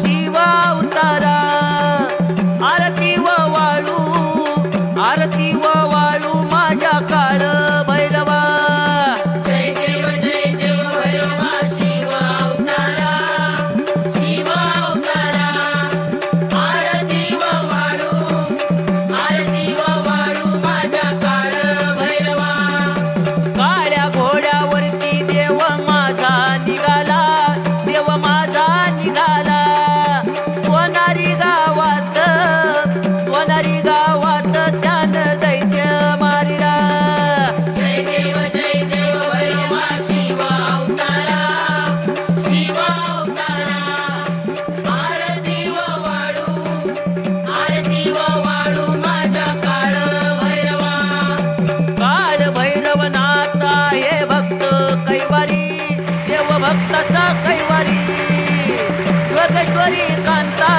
शिवा अवतारा आरती व वाळू आरती व वाळू माझ्या Dua kay wari, dua kay wari kanta,